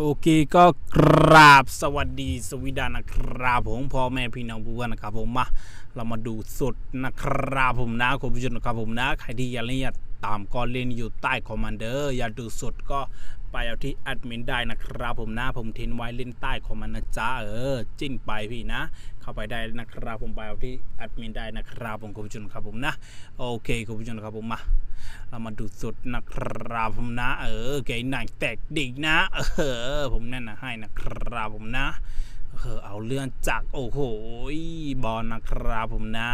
โอเคก็กราบสวัสดีสวีดานะครับผมพ่อแม่พี่น้องผู้กันนะครับผมมาเรามาดูสดนะครับผมนะคุณผู้ชมนะครับผมนะ ใครที่อยากเล่นอยากตามก็เล่นอยู่ใต้คอมมานเดอร์อยากดูสดก็ ไปเอาที่แอดมินได้นะครับผมนะผมทิ้งไว้เล่นใต้คอมมานนะจ๊ะเออจิ้นไปพี่นะ เข้าไปได้นะครับผมไปเอาที่แอดมินได้นะครับผมคุณผู้ชมครับผมนะ โอเคคุณผู้ชมครับผมมาเรามาดูสุดนะครับผมนะ เออเก๋หนังแตกดิกนะ เออ ผมแน่นนะให้นะครับผมนะเออเอาเรื่องจากโอ้โหบอลนะครับผมนะ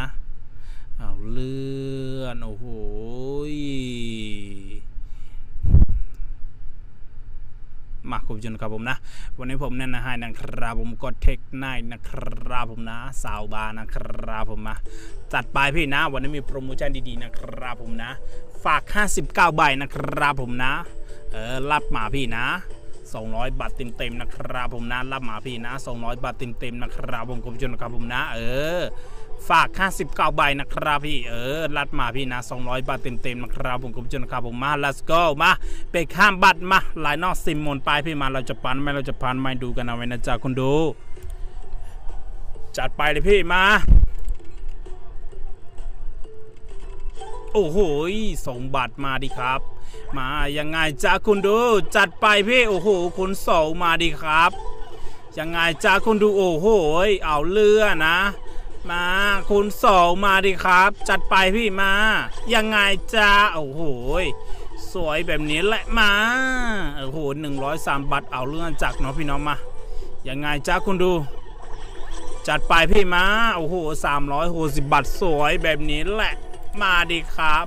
เอาเลื่อนโอ้โห มาคุณผู้ชมครับผมนะ วันนี้ผมแน่นนะให้นะครับผมก็เทคไนน์นะครับผมนะสาวบาร์นะครับผมมาจัดไปพี่นะ วันนี้มีโปรโมชั่นดีๆนะครับผมนะ ฝาก 59 ใบนะครับผมนะ เออรับมาพี่นะ 200 บาทเต็มๆนะครับผมนะรับมาพี่นะ 200 บาทเต็มๆนะครับผมคุณผู้ชมนะครับผมนะ เออ ฝาก 59 ใบนะครับพี่ เออ รัดมาพี่นะ 200 บาทเต็มๆนะครับผมคุณผู้ชมนะครับผมมา let's go มาไปข้ามบัตรมาลายนอกซิมมนไปพี่มาเราจะปันไหมเราจะปันไหมดูกันเอาไว้นะจ๊ะคุณดู จัดไปเลยพี่มา โอ้โหส่งบัตรมาดิครับ มายังไงจ้าคุณดูจัดไปพี่โอ้โหคุณส่งมาดิครับยังไงจ้าคุณดูโอ้โหเอาเรือนะ มาคุณสองมาดิครับ จัดไปพี่มา ยังไงจ้าโอ้โหสวยแบบนี้แหละมาโอ้โหหนึ่งร้อยสามบาทเอาเรื่องจากเนาะพี่น้องมายังไงจ้าคุณดู จัดไปพี่มาโอ้โหสามร้อยหกสิบบาทสวยแบบนี้แหละ มาดิครับ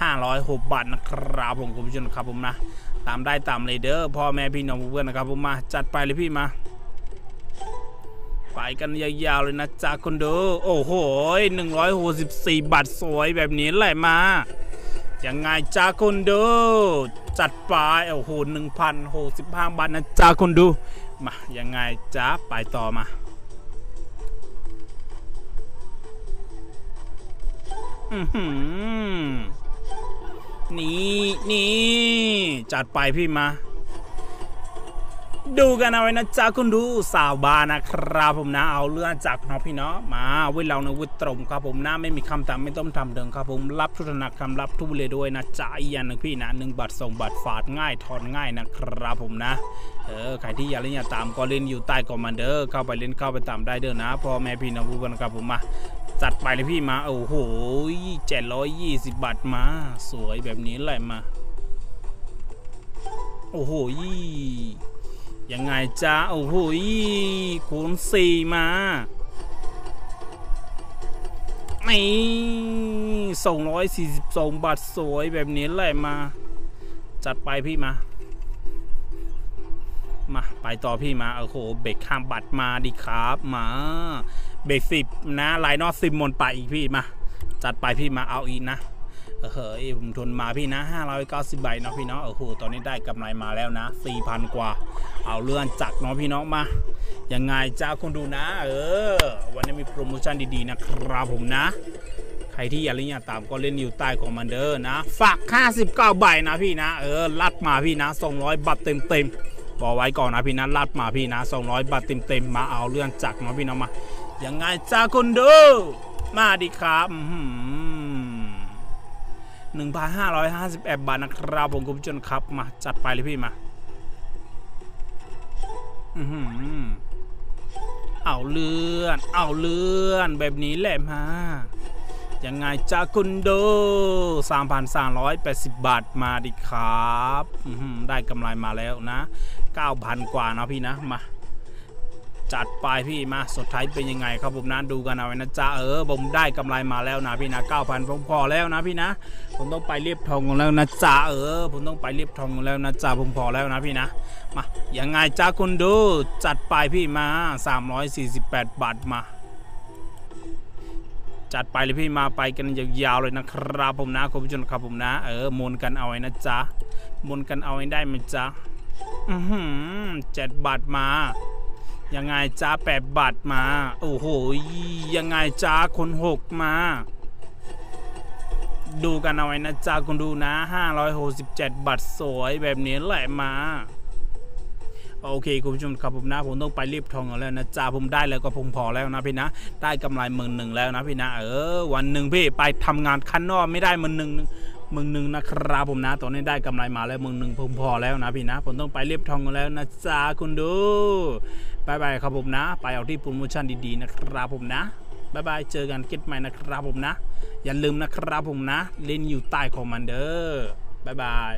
ห้าร้อยหกบาทนะครับผมคุณผู้ชมครับผมนะ ตามได้ตามเลยเด้อพ่อแม่พี่น้องเพื่อนนะครับผมมาจัดไปเลยพี่มาไปกันยาวๆเลยนะจ๊ะคนดูโอ้โห164บสี่บาทสวยแบบนี้แหละมายังไงจ้าคนดูจัดไปโอ้โห1,065บาทนะจ้าคนดูมายังไงจ้าไปต่อมา นี่นี่จัดไปพี่มา ดูกันเอาไว้นะจ๊ะคุณดูสาวบานะครับผมนะเอาเรื่องจากเนาะพี่เนาะมาเว้เราในวุฒิตรงครับผมนะไม่มีคำตามไม่ต้องทำเดิมครับผมรับทุกธนาคำรับทุกเลยด้วยนะจ๊ะอีกอย่างหนึ่งพี่นะหนึ่งบาทส่งบัตรฝาดง่ายถอนง่ายนะครับผมนะเออใครที่อยากเล่นอยากตามก็เล่นอยู่ใต้คอมมานเดอร์เข้าไปเล่นเข้าไปตามได้เด้อนะพ่อแม่พี่น้องผู้กันครับผมมาจัดไปเลยพี่มาโอ้โหเจ็ดร้อยยี่สิบบาทมา สวยแบบนี้แหละมา โอ้โหยั ยังไงจ้าโอ้โหคูณสี่มาไม่ส่งร้อยสี่สิบสองบาทสวยแบบนี้แหละมา จัดไปพี่มา มาไปต่อพี่มาโอ้โหเบรกข้ามบัตรมาดิครับมาเบรกสิบนะไลน์นอตซิมมนไปอีกพี่มา จัดไปพี่มาเอาอีกนะ เออเฮ้ยผมทนมาพี่นะ590ใบเนาะพี่เนาะโอ้โหตอนนี้ได้กำไรมาแล้วนะ 4,000 กว่า เอาเลื่อนจักเนาะพี่เนาะมายังไงจ้าคุณดูนะ เออ วันนี้มีโปรโมชั่นดีๆนะครับผมนะ ใครที่อยากเล่นอยากตามก็เล่นอยู่ใต้คอมมานเดอร์นะ ฝาก 59 ใบนะพี่นะ เออลัดมาพี่นะ 200 บัตรเต็มๆบอกไว้ก่อนนะพี่นะลัดมาพี่นะ 200 บัตรเต็มๆมาเอาเลื่อนจักเนาะพี่เนาะมายังไงจ้าคุณดู มาดิครับอืม 1,551 บาทนะครับผมคุณผู้ชมครับ มาจัดไปเลยพี่มา อือหือเอาเลื่อน เอาเลื่อน แบบนี้แหละมายังไงจ้าคุณโด3,380 บาทมาดิครับ ได้กำไรมาแล้วนะ 9,000 กว่านะพี่นะ มา จัดไปพี่มาสุดท้ายเป็นยังไงครับผมนะดูกันเอาไว้นะจ๊ะเออผมได้กำไรมาแล้วนะพี่นะ9,000ผมพอแล้วนะพี่นะ ผมต้องไปเรียบทองแล้วนะจ๊ะเออ ผมต้องไปเรียบทองแล้วนะจ๊ะผมพอแล้วนะพี่นะมายังไงจ้าคุณดูจัดไปพี่มา 348 บาทมาจัดไปเลยพี่มาไปกันยาวๆเลยนะครับผมนะคุณผู้ชมครับผมนะ เออมนกันเอาไว้นะจ๊ะมนกันเอาไว้ได้ไหมจ๊ะอือหือเจ็ดบาทมา ยังไงจ้าแปดบาทมา โอ้โห ยังไงจ้าคนหกมา ดูกันเอาไว้นะจ้าคุณดูนะ 567 บาทสวยแบบนี้แหละมา โอเคคุณผู้ชมครับผมนะ ผมต้องไปรีบทองแล้วนะจ้าผมได้แล้วก็ผมพอแล้วนะพี่นะ ได้กำไรหมื่นหนึ่งแล้วนะพี่นะ เออ วันหนึ่งพี่ไปทำงานข้างนอกไม่ได้หมื่นหนึ่ง มื่นหนึ่งนะครับผมนะตอนนี้ได้กำไรมาแล้วมื่นหนึ่งผมพอแล้วนะพี่นะ ผมต้องไปเรียบทองกันแล้วนะจ้าคุณดูบายบายครับผมนะ ไปเอาที่โปรโมชั่นดีๆนะครับผมนะบายบายเจอกันเก็ตใหม่นะครับผมนะ อย่าลืมนะครับผมนะ เล่นอยู่ใต้คอมมานเดอร์บายบาย